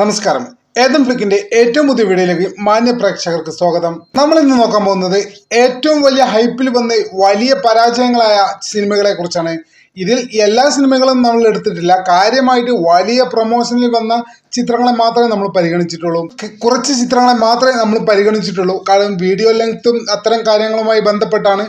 നമസ്കാരം. ഏതം ഫ്ലിക്കിന്റെ ഏറ്റവും പുതിയ വീഡിയോയിലേക്ക് മാന്യ പ്രേക്ഷകർക്ക് സ്വാഗതം. നമ്മൾ ഇന്ന് നോക്കാൻ പോകുന്നത് ഏറ്റവും വലിയ ഹൈപ്പിൽ വന്ന് വലിയ പരാജയങ്ങളായ സിനിമകളെ കുറിച്ചാണ്. ഇതിൽ എല്ലാ സിനിമകളും നമ്മൾ എടുത്തിട്ടില്ല. കാര്യമായിട്ട് വലിയ പ്രൊമോഷനിൽ വന്ന ചിത്രങ്ങളെ മാത്രമേ നമ്മൾ പരിഗണിച്ചിട്ടുള്ളൂ. കുറച്ച് ചിത്രങ്ങളെ മാത്രമേ നമ്മൾ പരിഗണിച്ചിട്ടുള്ളൂ. കാരണം വീഡിയോ ലെങ്ത്തും അത്തരം കാര്യങ്ങളുമായി ബന്ധപ്പെട്ടാണ്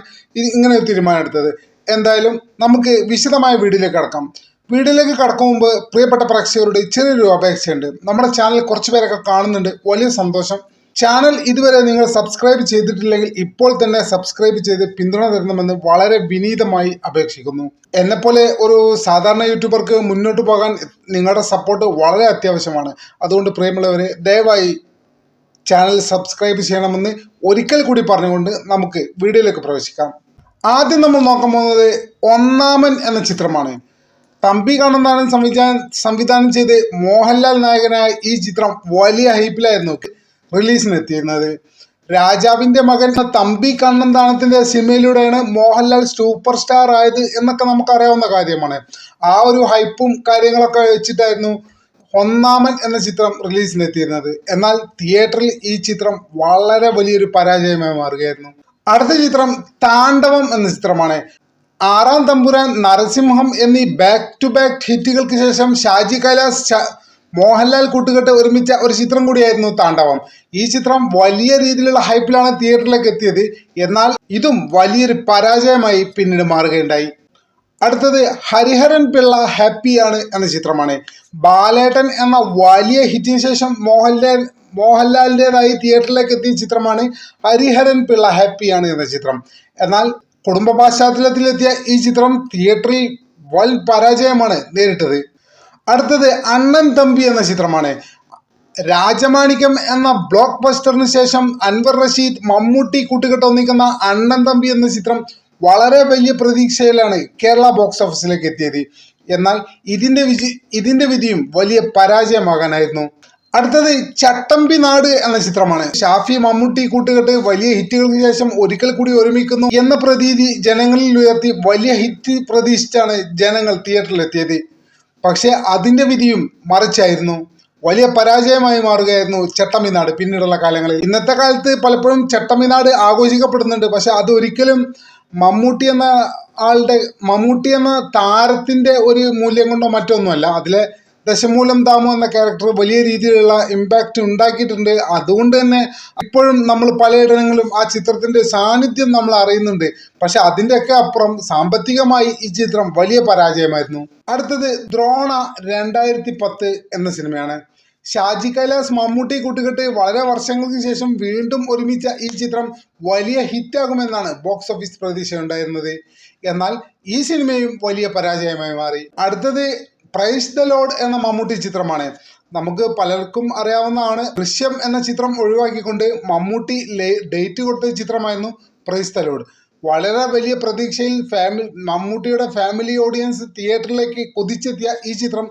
ഇങ്ങനെ തീരുമാനം എടുത്തത്. എന്തായാലും നമുക്ക് വിശദമായ വീഡിയോയിലേക്ക് കടക്കാം. വീഡിയോയിലേക്ക് കടക്കും മുമ്പ് പ്രിയപ്പെട്ട പ്രേക്ഷകരോട് ചെറിയൊരു അപേക്ഷയുണ്ട്. നമ്മുടെ ചാനൽ കുറച്ച് പേരൊക്കെ കാണുന്നുണ്ട്. വലിയ സന്തോഷം. ചാനൽ ഇതുവരെ നിങ്ങൾ സബ്സ്ക്രൈബ് ചെയ്തിട്ടില്ലെങ്കിൽ ഇപ്പോൾ തന്നെ സബ്സ്ക്രൈബ് ചെയ്ത് പിന്തുണ തരണമെന്ന് വളരെ വിനീതമായി അപേക്ഷിക്കുന്നു. എന്നെപ്പോലെ ഒരു സാധാരണ യൂട്യൂബർക്ക് മുന്നോട്ട് പോകാൻ നിങ്ങളുടെ സപ്പോർട്ട് വളരെ അത്യാവശ്യമാണ്. അതുകൊണ്ട് പ്രിയമുള്ളവരെ ദയവായി ചാനൽ സബ്സ്ക്രൈബ് ചെയ്യണമെന്ന് ഒരിക്കൽ കൂടി പറഞ്ഞുകൊണ്ട് നമുക്ക് വീഡിയോയിലേക്ക് പ്രവേശിക്കാം. ആദ്യം നമ്മൾ നോക്കാൻ പോകുന്നത് ഒന്നാമൻ എന്ന ചിത്രമാണ്. തമ്പി കണ്ണന്താനം സംവിധാനം സംവിധാനം ചെയ്ത് മോഹൻലാൽ നായകനായ ഈ ചിത്രം വലിയ ഹൈപ്പിലായിരുന്നു റിലീസിന് എത്തിയിരുന്നത് രാജാവിന്റെ മകൻ തമ്പി കണ്ണന്താനത്തിന്റെ സിനിമയിലൂടെയാണ് മോഹൻലാൽ സൂപ്പർ സ്റ്റാർ ആയത് എന്നൊക്കെ നമുക്കറിയാവുന്ന കാര്യമാണ്. ആ ഒരു ഹൈപ്പും കാര്യങ്ങളൊക്കെ വെച്ചിട്ടായിരുന്നു ഒന്നാമൻ എന്ന ചിത്രം റിലീസിന് എത്തിയിരുന്നത് എന്നാൽ തിയേറ്ററിൽ ഈ ചിത്രം വളരെ വലിയൊരു പരാജയമായി മാറുകയായിരുന്നു. അടുത്ത ചിത്രം താണ്ഡവം എന്ന ചിത്രമാണ്. ആറാം തമ്പുരാൻ നരസിംഹം എന്നീ ബാക്ക് ടു ബാക്ക് ഹിറ്റുകൾക്ക് ശേഷം ഷാജി കൈലാസ് മോഹൻലാൽ കൂട്ടുകെട്ട് ഒരുമിച്ച ഒരു ചിത്രം കൂടിയായിരുന്നു താണ്ഡവം. ഈ ചിത്രം വലിയ രീതിയിലുള്ള ഹൈപ്പിലാണ് തിയേറ്ററിലേക്ക് എത്തിയത്. എന്നാൽ ഇതും വലിയൊരു പരാജയമായി പിന്നീട് മാറുകയുണ്ടായി. അടുത്തത് ഹരിഹരൻ പിള്ള ഹാപ്പിയാണ് എന്ന ചിത്രമാണ്. ബാലേട്ടൻ എന്ന വലിയ ഹിറ്റിന് ശേഷം മോഹൻലാൽ മോഹൻലാലിന്റെതായി തിയേറ്ററിലേക്ക് എത്തിയ ചിത്രമാണ് ഹരിഹരൻ പിള്ള ഹാപ്പിയാണ് എന്ന ചിത്രം. എന്നാൽ കുടുംബ പശ്ചാത്തലത്തിലെത്തിയ ഈ ചിത്രം തിയേറ്ററിൽ വൻ പരാജയമാണ് നേരിട്ടത്. അടുത്തത് അണ്ണൻ തമ്പി എന്ന ചിത്രമാണ്. രാജമാണിക്യം എന്ന ബ്ലോക്ക് ബസ്റ്ററിന് ശേഷം അൻവർ റഷീദ് മമ്മൂട്ടി കൂട്ടുകെട്ട് ഒന്നിക്കുന്ന അണ്ണൻ തമ്പി എന്ന ചിത്രം വളരെ വലിയ പ്രതീക്ഷയിലാണ് കേരള ബോക്സ് ഓഫീസിലേക്ക് എത്തിയത്. എന്നാൽ ഇതിന്റെ വിജി ഇതിന്റെ വിധിയും വലിയ പരാജയമാകാനായിരുന്നു. അടുത്തത് ചട്ടമ്പി നാട് എന്ന ചിത്രമാണ്. ഷാഫി മമ്മൂട്ടി കൂട്ടുകെട്ട് വലിയ ഹിറ്റുകൾക്ക് ശേഷം ഒരിക്കൽ കൂടി ഒരുമിക്കുന്നു എന്ന പ്രതീതി ജനങ്ങളിൽ ഉയർത്തി വലിയ ഹിറ്റ് പ്രതീക്ഷിച്ചാണ് ജനങ്ങൾ തിയേറ്ററിൽ എത്തിയത് പക്ഷേ അതിന്റെ വിധിയും മറിച്ചായിരുന്നു. വലിയ പരാജയമായി മാറുകയായിരുന്നു ചട്ടമ്പിനാട് പിന്നീടുള്ള കാലങ്ങളിൽ. ഇന്നത്തെ കാലത്ത് പലപ്പോഴും ചട്ടമ്പിനാട് ആഘോഷിക്കപ്പെടുന്നുണ്ട്. പക്ഷെ അത് ഒരിക്കലും മമ്മൂട്ടി എന്ന ആളുടെ മമ്മൂട്ടി എന്ന താരത്തിന്റെ ഒരു മൂല്യം കൊണ്ടോ മറ്റൊന്നുമല്ല അതിലെ ദശമൂലം ദാമു എന്ന ക്യാരക്ടർ വലിയ രീതിയിലുള്ള ഇമ്പാക്റ്റ് ഉണ്ടാക്കിയിട്ടുണ്ട്. അതുകൊണ്ട് തന്നെ ഇപ്പോഴും നമ്മൾ പലയിടങ്ങളിലും ആ ചിത്രത്തിന്റെ സാന്നിധ്യം നമ്മൾ അറിയുന്നുണ്ട്. പക്ഷെ അതിന്റെയൊക്കെ അപ്പുറം സാമ്പത്തികമായി ഈ ചിത്രം വലിയ പരാജയമായിരുന്നു. അടുത്തത് ദ്രോണ രണ്ടായിരത്തി പത്ത് എന്ന സിനിമയാണ്. ഷാജി കൈലാസ് മമ്മൂട്ടി കൂട്ടുകെട്ട് വളരെ വർഷങ്ങൾക്ക് ശേഷം വീണ്ടും ഒരുമിച്ച ഈ ചിത്രം വലിയ ഹിറ്റാകുമെന്നാണ് ബോക്സ് ഓഫീസ് പ്രതീക്ഷ ഉണ്ടായിരുന്നത് എന്നാൽ ഈ സിനിമയും വലിയ പരാജയമായി മാറി. അടുത്തത് പ്രൈസ് ദ ലോഡ് എന്ന മമ്മൂട്ടി ചിത്രമാണ്. നമുക്ക് പലർക്കും അറിയാവുന്നതാണ്. ദൃശ്യം എന്ന ചിത്രം ഒഴിവാക്കിക്കൊണ്ട് മമ്മൂട്ടി ഡേറ്റ് കൊടുത്ത ചിത്രമായിരുന്നു പ്രൈസ് ദ ലോഡ് വളരെ വലിയ പ്രതീക്ഷയിൽ ഫാമിലി മമ്മൂട്ടിയുടെ ഫാമിലി ഓഡിയൻസ് തിയേറ്ററിലേക്ക് കുതിച്ചെത്തിയ ഈ ചിത്രം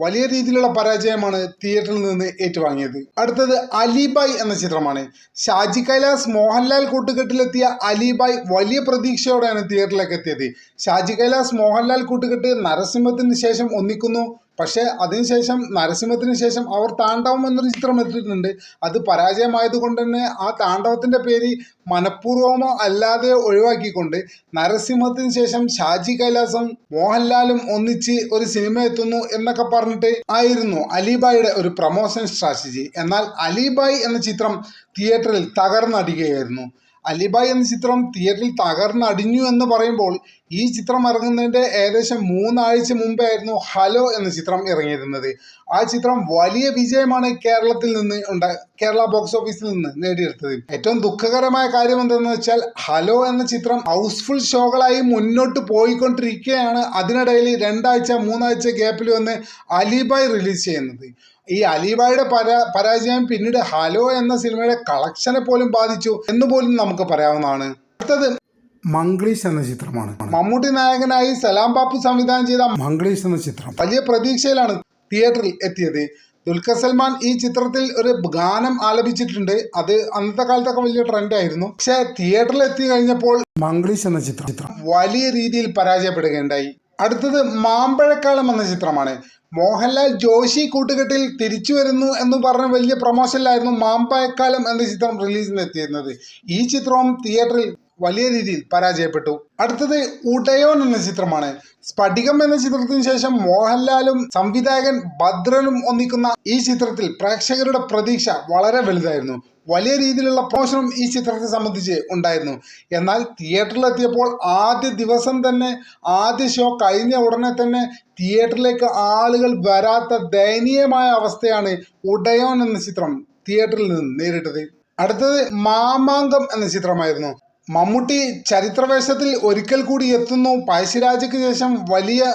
വലിയ രീതിയിലുള്ള പരാജയമാണ് തിയേറ്ററിൽ നിന്ന് ഏറ്റുവാങ്ങിയത്. അടുത്തത് അലിബായ് എന്ന ചിത്രമാണ്. ഷാജി കൈലാസ് മോഹൻലാൽ കൂട്ടുകെട്ടിലെത്തിയ അലിബായ് വലിയ പ്രതീക്ഷയോടെയാണ് തിയേറ്ററിലേക്ക് എത്തിയത്. ഷാജി കൈലാസ് മോഹൻലാൽ കൂട്ടുകെട്ട് നരസിംഹത്തിന് ശേഷം ഒന്നിക്കുന്നു. പക്ഷേ അതിനുശേഷം നരസിംഹത്തിന് ശേഷം അവർ താണ്ഡവം എന്നൊരു ചിത്രം എത്തിയിട്ടുണ്ട് അത് പരാജയമായത് കൊണ്ട് തന്നെ ആ താണ്ഡവത്തിന്റെ പേര് മനഃപൂർവമോ അല്ലാതെ ഒഴിവാക്കിക്കൊണ്ട് നരസിംഹത്തിന് ശേഷം ഷാജി കൈലാസം മോഹൻലാലും ഒന്നിച്ച് ഒരു സിനിമ എത്തുന്നു എന്നൊക്കെ പറഞ്ഞിട്ട് ആയിരുന്നു അലിബായിയുടെ ഒരു പ്രമോഷൻ സ്ട്രാറ്റജി. എന്നാൽ അലിബായ് എന്ന ചിത്രം തിയേറ്ററിൽ തകർന്നടിക്കുകയായിരുന്നു അലിബായ് എന്ന ചിത്രം തിയേറ്ററിൽ തകർന്നടിഞ്ഞു എന്ന് പറയുമ്പോൾ ഈ ചിത്രം ഇറങ്ങുന്നതിന്റെ ഏകദേശം മൂന്നാഴ്ച മുമ്പായിരുന്നു ഹലോ എന്ന ചിത്രം ഇറങ്ങിയിരുന്നത്. ആ ചിത്രം വലിയ വിജയമാണ് കേരളത്തിൽ നിന്ന് ഉണ്ട കേരള ബോക്സ് ഓഫീസിൽ നിന്ന് നേടിയെടുത്തത്. ഏറ്റവും ദുഃഖകരമായ കാര്യം എന്തെന്ന് വെച്ചാൽ ഹലോ എന്ന ചിത്രം ഹൗസ്ഫുൾ ഷോകളായി മുന്നോട്ട് പോയിക്കൊണ്ടിരിക്കുകയാണ്. അതിനിടയിൽ രണ്ടാഴ്ച മൂന്നാഴ്ച ഗ്യാപ്പിൽ വന്ന് അലിബായ് റിലീസ് ചെയ്യുന്നത്. ഈ അലിബായുടെ പരാ പരാജയം പിന്നീട് ഹലോ എന്ന സിനിമയുടെ കളക്ഷനെ പോലും ബാധിച്ചു എന്ന് പോലും നമുക്ക് പറയാവുന്നതാണ്. അടുത്തത് മംഗ്ലീഷ് എന്ന ചിത്രമാണ്. മമ്മൂട്ടി നായകനായി സലാം ബാപ്പു സംവിധാനം ചെയ്ത മംഗ്ലീഷ് എന്ന ചിത്രം. വലിയ പ്രതീക്ഷയിലാണ് തിയേറ്ററിൽ എത്തിയത്. ദുൽഖർ സൽമാൻ ഈ ചിത്രത്തിൽ ഒരു ഗാനം ആലപിച്ചിട്ടുണ്ട്. അത് അന്നത്തെ കാലത്തൊക്കെ വലിയ ട്രെൻഡ് ആയിരുന്നു. പക്ഷെ തിയേറ്ററിൽ എത്തി കഴിഞ്ഞപ്പോൾ മംഗ്ലീഷ് എന്ന ചിത്രം. ചിത്രം വലിയ രീതിയിൽ പരാജയപ്പെടുകയുണ്ടായി. അടുത്തത് മാമ്പഴക്കാലം എന്ന ചിത്രമാണ്. മോഹൻലാൽ ജോഷി കൂട്ടുകെട്ടിൽ തിരിച്ചു വരുന്നു എന്ന് പറഞ്ഞ വലിയ പ്രൊമോഷനിലായിരുന്നു മാമ്പഴക്കാലം എന്ന ചിത്രം റിലീസിന് എത്തിയിരുന്നത്. ഈ ചിത്രവും തിയേറ്ററിൽ വലിയ രീതിയിൽ പരാജയപ്പെട്ടു. അടുത്തത് ഉടയോൻ എന്ന ചിത്രമാണ്. സ്ഫടികം എന്ന ചിത്രത്തിന് ശേഷം മോഹൻലാലും സംവിധായകൻ ഭദ്രനും ഒന്നിക്കുന്ന ഈ ചിത്രത്തിൽ പ്രേക്ഷകരുടെ പ്രതീക്ഷ വളരെ വലുതായിരുന്നു. വലിയ രീതിയിലുള്ള പ്രമോഷനും ഈ ചിത്രത്തെ സംബന്ധിച്ച് ഉണ്ടായിരുന്നു. എന്നാൽ തിയേറ്ററിലെത്തിയപ്പോൾ ആദ്യ ദിവസം തന്നെ ആദ്യ ഷോ കഴിഞ്ഞ ഉടനെ തന്നെ തിയേറ്ററിലേക്ക് ആളുകൾ വരാത്ത ദയനീയമായ അവസ്ഥയാണ് ഉടയോൻ എന്ന ചിത്രം തിയേറ്ററിൽ നിന്ന് നേരിട്ടത്. അടുത്തത് മാമാങ്കം എന്ന ചിത്രമായിരുന്നു. മമ്മൂട്ടി ചരിത്രവേഷത്തിൽ ഒരിക്കൽ കൂടി എത്തുന്നു. പഴശ്ശിരാജയ്ക്ക് ശേഷം വലിയ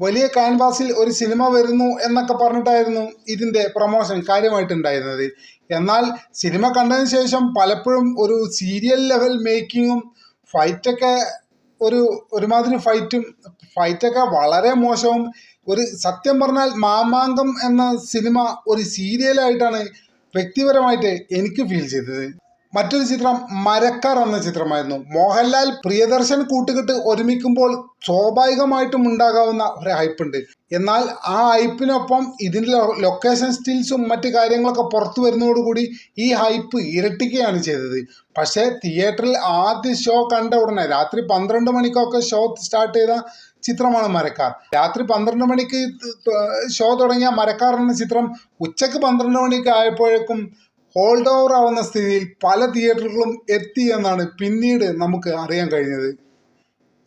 വലിയ ക്യാൻവാസിൽ ഒരു സിനിമ വരുന്നു എന്നൊക്കെ പറഞ്ഞിട്ടായിരുന്നു ഇതിന്റെ പ്രൊമോഷൻ കാര്യമായിട്ടുണ്ടായിരുന്നത്. എന്നാൽ സിനിമ കണ്ടതിന് ശേഷം പലപ്പോഴും ഒരു സീരിയൽ ലെവൽ മേക്കിങ്ങും ഫൈറ്റൊക്കെ ഒരു ഒരുമാതിരി ഫൈറ്റും ഫൈറ്റൊക്കെ വളരെ മോശവും. ഒരു സത്യം പറഞ്ഞാൽ മാമാങ്കം എന്ന സിനിമ ഒരു സീരിയലായിട്ടാണ് വ്യക്തിപരമായിട്ട് എനിക്ക് ഫീൽ ചെയ്തത്. മറ്റൊരു ചിത്രം മരക്കാർ എന്ന ചിത്രമായിരുന്നു. മോഹൻലാൽ പ്രിയദർശൻ കൂട്ടുകെട്ട് ഒരുമിക്കുമ്പോൾ സ്വാഭാവികമായിട്ടും ഉണ്ടാകാവുന്ന ഒരു ഹൈപ്പുണ്ട് എന്നാൽ ആ ഹൈപ്പിനൊപ്പം ഇതിന്റെ ലൊക്കേഷൻ സ്റ്റിൽസും മറ്റു കാര്യങ്ങളൊക്കെ പുറത്തു വരുന്നതോടുകൂടി ഈ ഹൈപ്പ് ഇരട്ടിക്കുകയാണ് ചെയ്തത്. പക്ഷേ തിയേറ്ററിൽ ആദ്യ ഷോ കണ്ട ഉടനെ രാത്രി പന്ത്രണ്ട് മണിക്കൊക്കെ ഷോ സ്റ്റാർട്ട് ചെയ്ത ചിത്രമാണ് മരക്കാർ. രാത്രി പന്ത്രണ്ട് മണിക്ക് ഷോ തുടങ്ങിയ മരക്കാർ എന്ന ചിത്രം ഉച്ചയ്ക്ക് പന്ത്രണ്ട് മണിക്ക് ആയപ്പോഴേക്കും ഹോൾഡ് ഓവർ ആവുന്ന സ്ഥിതിയിൽ പല തിയേറ്ററുകളും എത്തി എന്നാണ് പിന്നീട് നമുക്ക് അറിയാൻ കഴിഞ്ഞത്.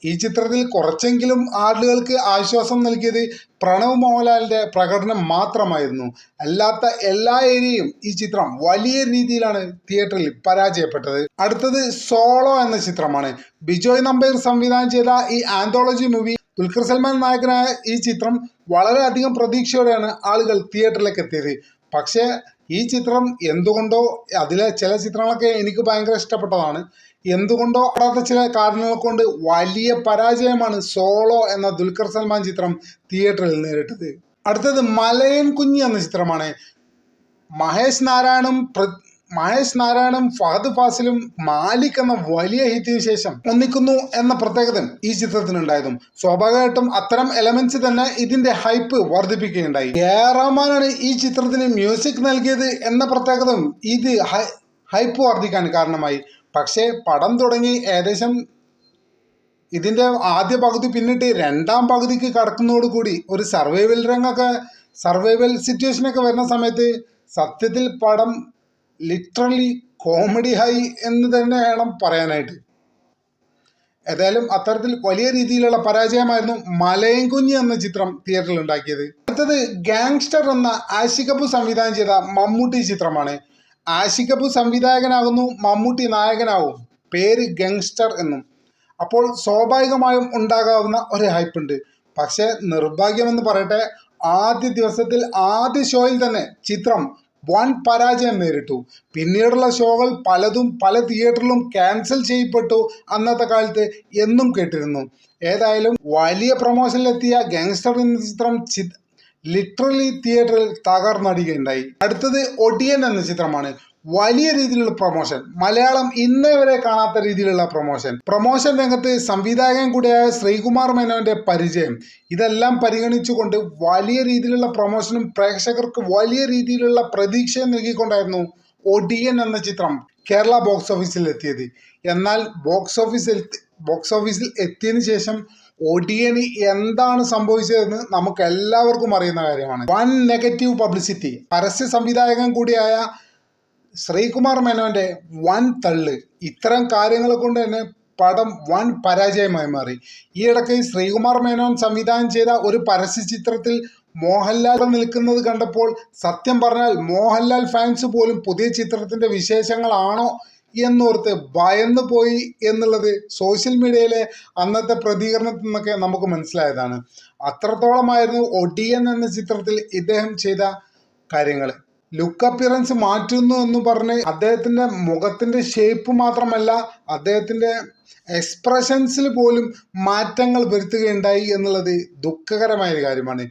ഈ ചിത്രത്തിൽ കുറച്ചെങ്കിലും ആളുകൾക്ക് ആശ്വാസം നൽകിയത് പ്രണവ് മോഹൻലാലിന്റെ പ്രകടനം മാത്രമായിരുന്നു. അല്ലാത്ത എല്ലാ ഏരിയയും ഈ ചിത്രം വലിയ രീതിയിലാണ് തിയേറ്ററിൽ പരാജയപ്പെട്ടത്. അടുത്തത് സോളോ എന്ന ചിത്രമാണ്. ബിജോയ് നമ്പയർ സംവിധാനം ചെയ്ത ഈ ആന്തോളജി മൂവി ദുൽഖർ സൽമാൻ നായകനായ ഈ ചിത്രം വളരെയധികം പ്രതീക്ഷയോടെയാണ് ആളുകൾ തിയേറ്ററിലേക്ക് എത്തിയത്. പക്ഷേ ഈ ചിത്രം എന്തുകൊണ്ടോ അതിലെ ചില ചിത്രങ്ങളൊക്കെ എനിക്ക് ഭയങ്കര ഇഷ്ടപ്പെട്ടതാണ്. എന്തുകൊണ്ടോ അടാത്ത ചില കാരണങ്ങൾ കൊണ്ട് വലിയ പരാജയമാണ് സോളോ എന്ന ദുൽഖർ സൽമാൻ ചിത്രം തിയേറ്ററിൽ നേരിട്ടത്. അടുത്തത് മലയൻ കുഞ്ഞ് എന്ന ചിത്രമാണ്. മഹേഷ് നാരായണും മഹേഷ് നാരായണും ഫഹദ് ഫാസിലും മാലിക് എന്ന വലിയ ഹിറ്റിന് ശേഷം ഒന്നിക്കുന്നു എന്ന പ്രത്യേകത ഈ ചിത്രത്തിനുണ്ടായതും. സ്വാഭാവികമായിട്ടും അത്തരം എലമെന്റ്സ് തന്നെ ഇതിന്റെ ഹൈപ്പ് വർദ്ധിപ്പിക്കുകയുണ്ടായി. റഹ്മാനാണ് ഈ ചിത്രത്തിന് മ്യൂസിക് നൽകിയത് എന്ന പ്രത്യേകതയും ഇത് ഹൈപ്പ് വർദ്ധിക്കാൻ കാരണമായി. പക്ഷേ പടം തുടങ്ങി ഏകദേശം ഇതിന്റെ ആദ്യ പകുതി പിന്നിട്ട് രണ്ടാം പകുതിക്ക് കടക്കുന്നതോടുകൂടി ഒരു സർവൈവൽ രംഗൊക്കെ സർവൈവൽ സിറ്റുവേഷനൊക്കെ വരുന്ന സമയത്ത് സത്യത്തിൽ പടം ലിറ്ററലി കോമഡി ഹൈ എന്ന് തന്നെ വേണം പറയാനായിട്ട്. ഏതായാലും അത്തരത്തിൽ വലിയ രീതിയിലുള്ള പരാജയമായിരുന്നു മലയൻകുഞ്ഞ് എന്ന ചിത്രം തിയേറ്ററിൽ ഉണ്ടാക്കിയത്. അടുത്തത് ഗാങ്സ്റ്റർ എന്ന ആശികപ്പു സംവിധാനം ചെയ്ത മമ്മൂട്ടി ചിത്രമാണ്. ആശികപ്പു സംവിധായകനാകുന്നു മമ്മൂട്ടി നായകനാവും. പേര് ഗാങ്സ്റ്റർ എന്നും. അപ്പോൾ സ്വാഭാവികമായും ഉണ്ടാകാവുന്ന ഒരു ഹൈപ്പ് ഉണ്ട്. പക്ഷേ നിർഭാഗ്യമെന്ന് പറയട്ടെ ആദ്യ ദിവസത്തിൽ ആദ്യ ഷോയിൽ തന്നെ ചിത്രം വൻ പരാജയം നേരിട്ടു. പിന്നീടുള്ള ഷോകൾ പലതും പല തിയേറ്ററിലും ക്യാൻസൽ ചെയ്യപ്പെട്ടു അന്നത്തെ കാലത്ത് എന്നും കേട്ടിരുന്നു. ഏതായാലും വലിയ പ്രൊമോഷനിലെത്തിയ ഗാങ്സ്റ്റർ എന്ന ചിത്രം ലിറ്ററലി തിയേറ്ററിൽ തകർന്നടിയുകയുണ്ടായി. അടുത്തത് ഒടിയൻ എന്ന ചിത്രമാണ്. വലിയ രീതിയിലുള്ള പ്രൊമോഷൻ മലയാളം ഇന്നേ വരെ കാണാത്ത രീതിയിലുള്ള പ്രൊമോഷൻ പ്രൊമോഷൻ രംഗത്ത് സംവിധായകൻ കൂടിയായ ശ്രീകുമാർ മേനോന്റെ പരിചയം. ഇതെല്ലാം പരിഗണിച്ചുകൊണ്ട് വലിയ രീതിയിലുള്ള പ്രൊമോഷനും പ്രേക്ഷകർക്ക് വലിയ രീതിയിലുള്ള പ്രതീക്ഷയും നൽകിക്കൊണ്ടായിരുന്നു ഒടിയൻ എന്ന ചിത്രം കേരള ബോക്സ് ഓഫീസിൽ എത്തിയത്. എന്നാൽ ബോക്സ് ഓഫീസിൽ ബോക്സ് ഓഫീസിൽ എത്തിയതിനു ശേഷം ഒടിയന് എന്താണ് സംഭവിച്ചതെന്ന് നമുക്ക് എല്ലാവർക്കും അറിയുന്ന കാര്യമാണ്. വൺ നെഗറ്റീവ് പബ്ലിസിറ്റി പരസ്യ സംവിധായകൻ കൂടിയായ ശ്രീകുമാർ മേനോന്റെ വൻ തള്ള് ഇത്തരം കാര്യങ്ങൾ കൊണ്ട് തന്നെ പടം വൻ പരാജയമായി മാറി. ഈ ഇടയ്ക്ക് ശ്രീകുമാർ മേനോൻ സംവിധാനം ചെയ്ത ഒരു പരസ്യ ചിത്രത്തിൽ മോഹൻലാൽ നിൽക്കുന്നത് കണ്ടപ്പോൾ സത്യം പറഞ്ഞാൽ മോഹൻലാൽ ഫാൻസ് പോലും പുതിയ ചിത്രത്തിന്റെ വിശേഷങ്ങളാണോ എന്നോർത്ത് ഭയന്നു പോയി എന്നുള്ളത് സോഷ്യൽ മീഡിയയിലെ അന്നത്തെ പ്രതികരണത്തിൽ നിന്നൊക്കെ നമുക്ക് മനസ്സിലായതാണ്. അത്രത്തോളമായിരുന്നു ഒടിയൻ എന്ന ചിത്രത്തിൽ ഇദ്ദേഹം ചെയ്ത കാര്യങ്ങൾ ലുക്ക് അപ്പിയറൻസ് മാറ്റുന്നു എന്ന് പറഞ്ഞ് അദ്ദേഹത്തിന്റെ മുഖത്തിന്റെ ഷേപ്പ് മാത്രമല്ല അദ്ദേഹത്തിന്റെ എക്സ്പ്രഷൻസിൽ പോലും മാറ്റങ്ങൾ വരുത്തുകയുണ്ടായി എന്നുള്ളത് ദുഃഖകരമായ ഒരു കാര്യമാണ്.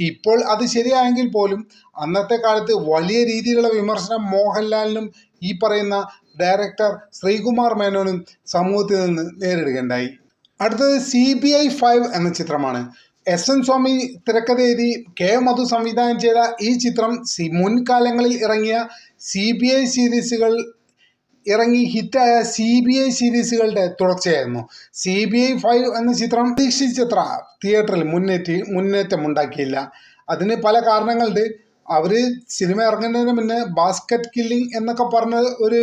ഇപ്പോൾ അത് ശരിയായെങ്കിൽ പോലും അന്നത്തെ കാലത്ത് വലിയ രീതിയിലുള്ള വിമർശനം മോഹൻലാലിനും ഈ പറയുന്ന ഡയറക്ടർ ശ്രീകുമാർ മേനോനും സമൂഹത്തിൽ നിന്ന് നേരിടുകയുണ്ടായി. അടുത്തത് സി ബി ഐ ഫൈവ് എന്ന ചിത്രമാണ്. എസ് എൻ സ്വാമി തിരക്കഥ കെ മധു സംവിധാനം ചെയ്ത ഈ ചിത്രം സി മുൻകാലങ്ങളിൽ ഇറങ്ങിയ സി ബി ഐ സീരീസുകൾ ഇറങ്ങി ഹിറ്റായ സി ബി ഐ സീരീസുകളുടെ തുടർച്ചയായിരുന്നു. സി ബി ഐ ഫൈവ് എന്ന ചിത്രം പ്രതീക്ഷിച്ചത്ര തിയേറ്ററിൽ മുന്നേറ്റി മുന്നേറ്റം ഉണ്ടാക്കിയില്ല അതിന് പല കാരണങ്ങളുണ്ട്. അവർ സിനിമ ഇറങ്ങുന്നതിന് മുന്നേ ബാസ്ക്കറ്റ് കില്ലിംഗ് എന്നൊക്കെ പറഞ്ഞ ഒരു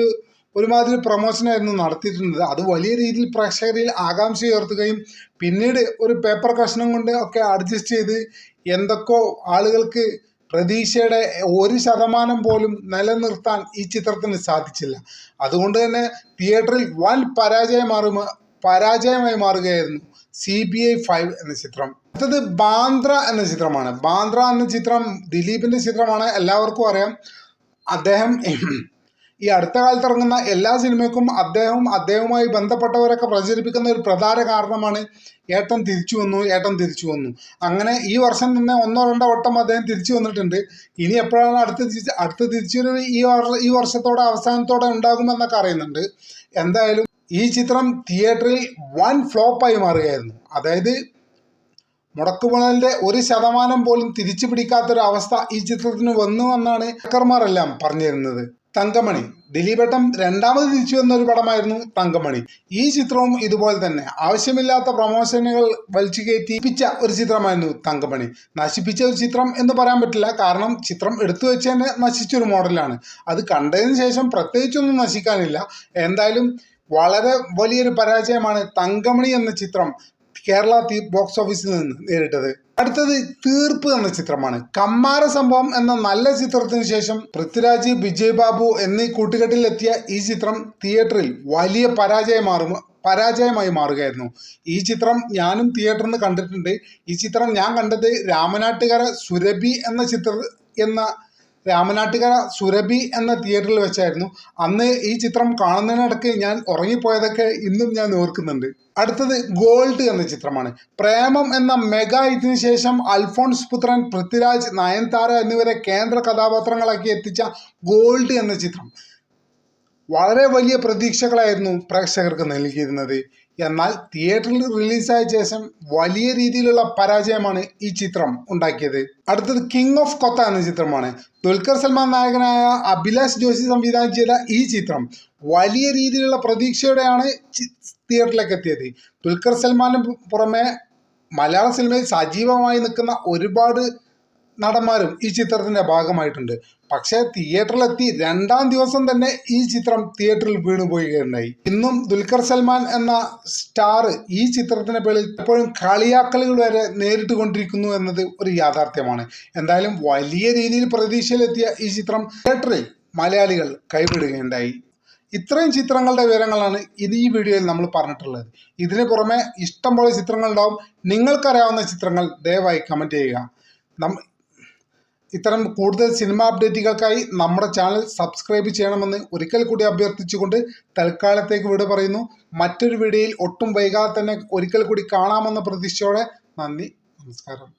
ഒരുമാതിരി പ്രൊമോഷനായിരുന്നു നടത്തിയിരുന്നത് അത് വലിയ രീതിയിൽ പ്രേക്ഷകരിൽ ആകാംക്ഷ ഉയർത്തുകയും പിന്നീട് ഒരു പേപ്പർ കഷ്ണം കൊണ്ട് ഒക്കെ അഡ്ജസ്റ്റ് ചെയ്ത് എന്തൊക്കെയോ ആളുകൾക്ക് പ്രതീക്ഷയുടെ ഒരു ശതമാനം പോലും നിലനിർത്താൻ ഈ ചിത്രത്തിന് സാധിച്ചില്ല. അതുകൊണ്ട് തന്നെ തിയേറ്ററിൽ വൻ പരാജയം മാറുക പരാജയമായി മാറുകയായിരുന്നു സി ബി ഐ ഫൈവ് എന്ന ചിത്രം. അടുത്തത് ബാന്ദ്ര എന്ന ചിത്രമാണ്. ബാന്ദ്ര എന്ന ചിത്രം ദിലീപിന്റെ ചിത്രമാണ്. എല്ലാവർക്കും അറിയാം. അദ്ദേഹം ഈ അടുത്ത കാലത്ത് ഇറങ്ങുന്ന എല്ലാ സിനിമയ്ക്കും അദ്ദേഹവും അദ്ദേഹവുമായി ബന്ധപ്പെട്ടവരൊക്കെ പ്രചരിപ്പിക്കുന്ന ഒരു പ്രധാന കാരണമാണ് ഏട്ടൻ തിരിച്ചു വന്നു ഏട്ടൻ തിരിച്ചു വന്നു. അങ്ങനെ ഈ വർഷം തന്നെ ഒന്നോ രണ്ടോ വട്ടം അദ്ദേഹം തിരിച്ചു വന്നിട്ടുണ്ട്. ഇനി എപ്പോഴാണ് അടുത്ത അടുത്ത തിരിച്ചൊരു ഈ ഈ വർഷത്തോടെ അവസാനത്തോടെ ഉണ്ടാകുമെന്നൊക്കെ അറിയുന്നുണ്ട്. എന്തായാലും ഈ ചിത്രം തിയേറ്ററിൽ വൺ ഫ്ലോപ്പായി മാറുകയായിരുന്നു. അതായത് മുടക്കുമുതലിന്റെ ഒരു ശതമാനം പോലും തിരിച്ചു പിടിക്കാത്തൊരവസ്ഥ ഈ ചിത്രത്തിന് വന്നു എന്നാണ് ഹക്കർമാരെല്ലാം പറഞ്ഞിരുന്നത്. തങ്കമണി. ദിലീപേട്ടൻ രണ്ടാമത് തിരിച്ചു വന്ന ഒരു പടമായിരുന്നു തങ്കമണി. ഈ ചിത്രവും ഇതുപോലെ തന്നെ. ആവശ്യമില്ലാത്ത പ്രമോഷനുകൾ വലിച്ചു കയറ്റിപ്പിച്ച ഒരു ചിത്രമായിരുന്നു തങ്കമണി. നശിപ്പിച്ച ഒരു ചിത്രം എന്ന് പറയാൻ പറ്റില്ല. കാരണം ചിത്രം എടുത്തു വെച്ച് തന്നെ നശിച്ചൊരു മോഡലാണ്. അത് കണ്ടതിന് ശേഷം പ്രത്യേകിച്ചൊന്നും നശിക്കാനില്ല. എന്തായാലും വളരെ വലിയൊരു പരാജയമാണ് തങ്കമണി എന്ന ചിത്രം കേരള ബോക്സ് ഓഫീസിൽ നിന്ന് നേരിട്ടത്. അടുത്തത് തീർപ്പ് എന്ന ചിത്രമാണ്. കമ്മാര സംഭവം എന്ന നല്ല ചിത്രത്തിന് ശേഷം പൃഥ്വിരാജ് വിജയ് ബാബു എന്നീ കൂട്ടുകെട്ടിലെത്തിയ ഈ ചിത്രം തിയേറ്ററിൽ വലിയ പരാജയം മാറും പരാജയമായി മാറുകയായിരുന്നു. ഈ ചിത്രം ഞാനും തിയേറ്ററിൽ നിന്ന് കണ്ടിട്ടുണ്ട്. ഈ ചിത്രം ഞാൻ കണ്ടത് രാമനാട്ടുകര സുരഭി എന്ന ചിത്ര എന്ന രാമനാട്ടുകര സുരഭി എന്ന തിയേറ്ററിൽ വെച്ചായിരുന്നു. അന്ന് ഈ ചിത്രം കാണുന്നതിനിടയ്ക്ക് ഞാൻ ഉറങ്ങിപ്പോയതൊക്കെ ഇന്നും ഞാൻ ഓർക്കുന്നുണ്ട്. അടുത്തത് ഗോൾഡ് എന്ന ചിത്രമാണ്. പ്രേമം എന്ന മെഗാ ഇതിന് ശേഷം അൽഫോൺസ് പുത്രൻ പൃഥ്വിരാജ് നയൻതാര എന്നിവരെ കേന്ദ്ര കഥാപാത്രങ്ങളാക്കി എത്തിച്ച ഗോൾഡ് എന്ന ചിത്രം. വളരെ വലിയ പ്രതീക്ഷകളായിരുന്നു പ്രേക്ഷകർക്ക് നൽകിയിരുന്നത്. എന്നാൽ തിയേറ്ററിൽ റിലീസായ ശേഷം വലിയ രീതിയിലുള്ള പരാജയമാണ് ഈ ചിത്രം ഉണ്ടാക്കിയത്. അടുത്തത് കിങ് ഓഫ് കൊത്ത എന്ന ചിത്രമാണ്. ദുൽഖർ സൽമാൻ നായകനായ അഭിലാഷ് ജോഷി സംവിധാനം ചെയ്ത ഈ ചിത്രം വലിയ രീതിയിലുള്ള പ്രതീക്ഷയോടെയാണ് തിയേറ്ററിലേക്ക് എത്തിയത്. ദുൽഖർ സൽമാന് പുറമെ മലയാള സിനിമയിൽ സജീവമായി നിൽക്കുന്ന ഒരുപാട് നടന്മാരും ഈ ചിത്രത്തിന്റെ ഭാഗമായിട്ടുണ്ട്. പക്ഷേ തിയേറ്ററിലെത്തി രണ്ടാം ദിവസം തന്നെ ഈ ചിത്രം തിയേറ്ററിൽ വീണുപോയുകയുണ്ടായി ഇന്നും ദുൽഖർ സൽമാൻ എന്ന സ്റ്റാർ ഈ ചിത്രത്തിന്റെ പേരിൽ എപ്പോഴും കളിയാക്കലുകൾ വരെ നേരിട്ട് കൊണ്ടിരിക്കുന്നു എന്നത് ഒരു യാഥാർത്ഥ്യമാണ്. എന്തായാലും വലിയ രീതിയിൽ പ്രതീക്ഷയിലെത്തിയ ഈ ചിത്രം തിയേറ്ററിൽ മലയാളികൾ കൈവിടുകയുണ്ടായി. ഇത്രയും ചിത്രങ്ങളുടെ വിവരങ്ങളാണ് ഇത് ഈ വീഡിയോയിൽ നമ്മൾ പറഞ്ഞിട്ടുള്ളത്. ഇതിന് പുറമെ ഇഷ്ടംപോലെ ചിത്രങ്ങളുണ്ടാവും. നിങ്ങൾക്കറിയാവുന്ന ചിത്രങ്ങൾ ദയവായി കമന്റ് ചെയ്യുക. നം ഇത്തരം കൂടുതൽ സിനിമ അപ്ഡേറ്റുകൾക്കായി നമ്മുടെ ചാനൽ സബ്സ്ക്രൈബ് ചെയ്യണമെന്ന് ഒരിക്കൽ കൂടി അഭ്യർത്ഥിച്ചുകൊണ്ട് തൽക്കാലത്തേക്ക് വിട പറയുന്നു. മറ്റൊരു വീഡിയോയിൽ ഒട്ടും വൈകാതെ തന്നെ ഒരിക്കൽ കൂടി കാണാമെന്ന പ്രതീക്ഷയോടെ നന്ദി നമസ്കാരം.